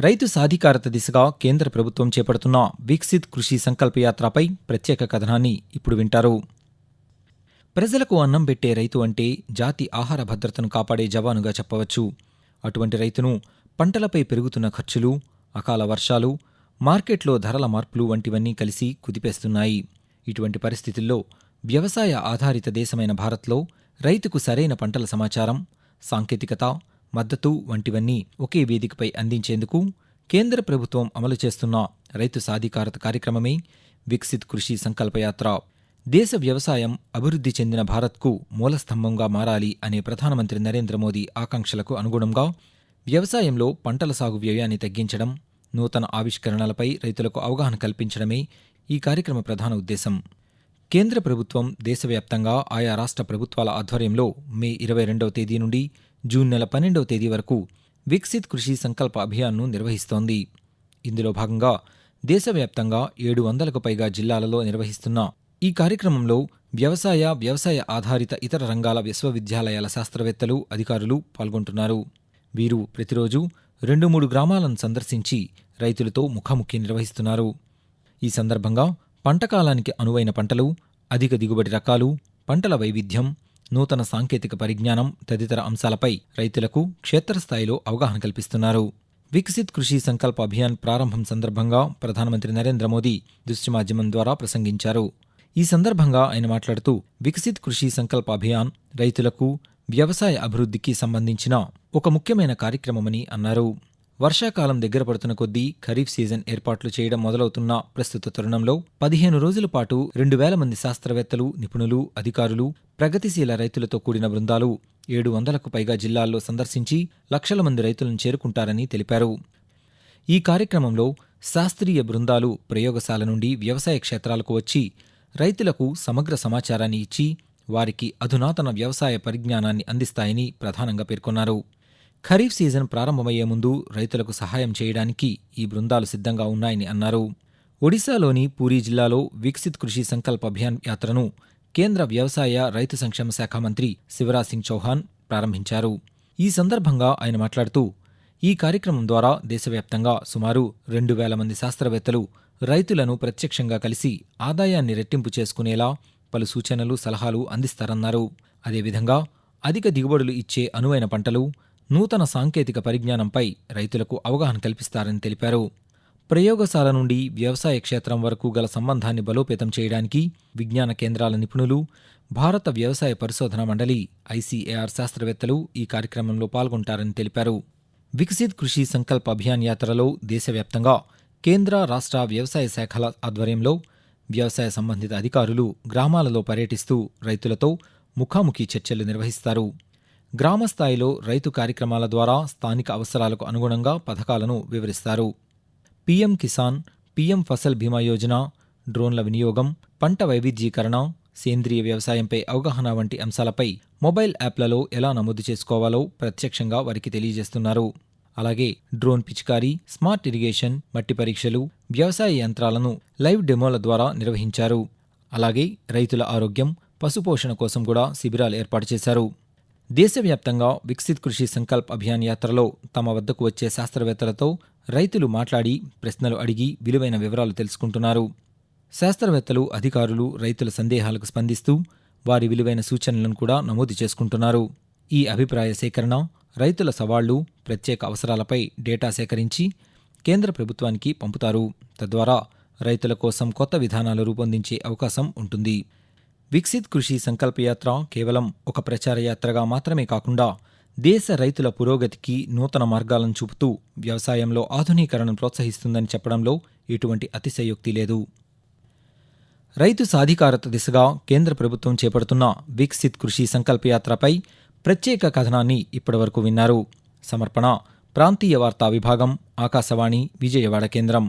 రైతు సాధికారత దిశగా కేంద్ర ప్రభుత్వం చేపడుతున్న వికసిత్ కృషి సంకల్పయాత్రపై ప్రత్యేక కథనాన్ని ఇప్పుడు వింటారు. ప్రజలకు అన్నం పెట్టే రైతు అంటే జాతి ఆహార భద్రతను కాపాడే జవానుగా చెప్పవచ్చు. అటువంటి రైతును పంటలపై పెరుగుతున్న ఖర్చులు అకాల వర్షాలు మార్కెట్లో ధరల మార్పులు వంటివన్నీ కలిసి కుదిపేస్తున్నాయి. ఇటువంటి పరిస్థితుల్లో వ్యవసాయ ఆధారిత దేశమైన భారత్లో రైతుకు సరైన పంటల సమాచారం సాంకేతికత మద్దతు వంటివన్నీ ఒకే వేదికపై అందించేందుకు కేంద్ర ప్రభుత్వం అమలు చేస్తున్న రైతు సాధికారత కార్యక్రమమే వికసిత్ కృషి సంకల్పయాత్ర. దేశ వ్యవసాయం అభివృద్ధి చెందిన భారత్కు మూలస్తంభంగా మారాలి అనే ప్రధానమంత్రి నరేంద్ర మోదీ ఆకాంక్షలకు అనుగుణంగా వ్యవసాయంలో పంటల సాగు వ్యయాన్ని తగ్గించడం నూతన ఆవిష్కరణలపై రైతులకు అవగాహన కల్పించడమే ఈ కార్యక్రమ ప్రధాన ఉద్దేశం. కేంద్ర ప్రభుత్వం దేశవ్యాప్తంగా ఆయా రాష్ట్ర ప్రభుత్వాల ఆధ్వర్యంలో మే ఇరవై రెండవ తేదీ నుండి జూన్ నెల పన్నెండవ తేదీ వరకు వికసిత్ కృషి సంకల్ప అభియాన్ను నిర్వహిస్తోంది. ఇందులో భాగంగా దేశవ్యాప్తంగా ఏడు వందలకు పైగా జిల్లాలలో నిర్వహిస్తున్న ఈ కార్యక్రమంలో వ్యవసాయ వ్యవసాయ ఆధారిత ఇతర రంగాల విశ్వవిద్యాలయాల శాస్త్రవేత్తలు అధికారులు పాల్గొంటున్నారు. వీరు ప్రతిరోజు రెండు మూడు గ్రామాలను సందర్శించి రైతులతో ముఖాముఖి నిర్వహిస్తున్నారు. ఈ సందర్భంగా పంటకాలానికి అనువైన పంటలు అధిక దిగుబడి రకాలు పంటల వైవిధ్యం నూతన సాంకేతిక పరిజ్ఞానం తదితర అంశాలపై రైతులకు క్షేత్రస్థాయిలో అవగాహన కల్పిస్తున్నారు. వికసిత్ కృషి సంకల్ప అభియాన్ ప్రారంభం సందర్భంగా ప్రధానమంత్రి నరేంద్ర మోదీ దృశ్య మాధ్యమం ద్వారా ప్రసంగించారు. ఈ సందర్భంగా ఆయన మాట్లాడుతూ వికసిత్ కృషి సంకల్ప అభియాన్ రైతులకు వ్యవసాయ అభివృద్ధికి సంబంధించిన ఒక ముఖ్యమైన కార్యక్రమమని అన్నారు. వర్షాకాలం దగ్గర పడుతున్న కొద్దీ ఖరీఫ్ సీజన్ ఏర్పాట్లు చేయడం మొదలవుతున్న ప్రస్తుత తరుణంలో పదిహేను రోజుల పాటు రెండు వేల మంది శాస్త్రవేత్తలు నిపుణులు అధికారులు ప్రగతిశీల రైతులతో కూడిన బృందాలు ఏడు వందలకు పైగా జిల్లాల్లో సందర్శించి లక్షల మంది రైతులను చేరుకుంటారని తెలిపారు. ఈ కార్యక్రమంలో శాస్త్రీయ బృందాలు ప్రయోగశాల నుండి వ్యవసాయ క్షేత్రాలకు వచ్చి రైతులకు సమగ్ర సమాచారాన్ని ఇచ్చి వారికి అధునాతన వ్యవసాయ పరిజ్ఞానాన్ని అందిస్తాయని ప్రధానంగా పేర్కొన్నారు. ఖరీఫ్ సీజన్ ప్రారంభమయ్యే ముందు రైతులకు సహాయం చేయడానికి ఈ బృందాలు సిద్ధంగా ఉన్నాయని అన్నారు. ఒడిశాలోని పూరీ జిల్లాలో వికసిత్ కృషి సంకల్ప అభియాన్ యాత్రను కేంద్ర వ్యవసాయ రైతు సంక్షేమ శాఖ మంత్రి శివరాజ్ సింగ్ చౌహాన్ ప్రారంభించారు. ఈ సందర్భంగా ఆయన మాట్లాడుతూ ఈ కార్యక్రమం ద్వారా దేశవ్యాప్తంగా సుమారు రెండు వేల మంది శాస్త్రవేత్తలు రైతులను ప్రత్యక్షంగా కలిసి ఆదాయాన్ని రెట్టింపు చేసుకునేలా పలు సూచనలు సలహాలు అందిస్తారన్నారు. అదేవిధంగా అధిక దిగుబడులు ఇచ్చే అనువైన పంటలు నూతన సాంకేతిక పరిజ్ఞానంపై రైతులకు అవగాహన కల్పిస్తారని తెలిపారు. ప్రయోగశాల నుండి వ్యవసాయ క్షేత్రం వరకు గల సంబంధాన్ని బలోపేతం చేయడానికి విజ్ఞాన కేంద్రాల నిపుణులు భారత వ్యవసాయ పరిశోధన మండలి ఐసీఏఆర్ శాస్త్రవేత్తలు ఈ కార్యక్రమంలో పాల్గొంటారని తెలిపారు. వికసిత్ కృషి సంకల్ప అభియాన్ యాత్రలో దేశవ్యాప్తంగా కేంద్ర రాష్ట్ర వ్యవసాయ శాఖల ఆధ్వర్యంలో వ్యవసాయ సంబంధిత అధికారులు గ్రామాలలో పర్యటిస్తూ రైతులతో ముఖాముఖి చర్చలు నిర్వహిస్తారు. గ్రామ స్థాయిలో రైతు కార్యక్రమాల ద్వారా స్థానిక అవసరాలకు అనుగుణంగా పథకాలను వివరిస్తారు. పీఎం కిసాన్ పీఎం ఫసల్ బీమా యోజన డ్రోన్ల వినియోగం పంట వైవిధ్యీకరణ సేంద్రియ వ్యవసాయంపై అవగాహన వంటి అంశాలపై మొబైల్ యాప్లలో ఎలా నమోదు చేసుకోవాలో ప్రత్యక్షంగా వారికి తెలియజేస్తున్నారు. అలాగే డ్రోన్ పిచికారీ స్మార్ట్ ఇరిగేషన్ మట్టి పరీక్షలు వ్యవసాయ యంత్రాలను లైవ్ డెమోల ద్వారా నిర్వహించారు. అలాగే రైతుల ఆరోగ్యం పశుపోషణ కోసం కూడా శిబిరాలు ఏర్పాటు చేశారు. దేశవ్యాప్తంగా వికసిత్ కృషి సంకల్ప్ అభియాన్ యాత్రలో తమ వద్దకు వచ్చే శాస్త్రవేత్తలతో రైతులు మాట్లాడి ప్రశ్నలు అడిగి విలువైన వివరాలు తెలుసుకుంటున్నారు. శాస్త్రవేత్తలు అధికారులు రైతుల సందేహాలకు స్పందిస్తూ వారి విలువైన సూచనలను కూడా నమోదు చేసుకుంటున్నారు. ఈ అభిప్రాయ సేకరణ రైతుల సవాళ్ళు ప్రత్యేక అవసరాలపై డేటా సేకరించి కేంద్ర ప్రభుత్వానికి పంపుతారు. తద్వారా రైతుల కోసం కొత్త విధానాలు రూపొందించే అవకాశం ఉంటుంది. వికసిత్ కృషి సంకల్పయాత్ర కేవలం ఒక ప్రచార యాత్రగా మాత్రమే కాకుండా దేశ రైతుల పురోగతికి నూతన మార్గాలను చూపుతూ వ్యవసాయంలో ఆధునీకరణను ప్రోత్సహిస్తుందని చెప్పడంలో ఎటువంటి అతిశయోక్తి లేదు. రైతు సాధికారత దిశగా కేంద్ర ప్రభుత్వం చేపడుతున్న వికసిత్ కృషి సంకల్పయాత్రపై ప్రత్యేక కథనాన్ని ఇప్పటివరకు విన్నారు. సమర్పణ ప్రాంతీయ వార్తా విభాగం ఆకాశవాణి విజయవాడ కేంద్రం.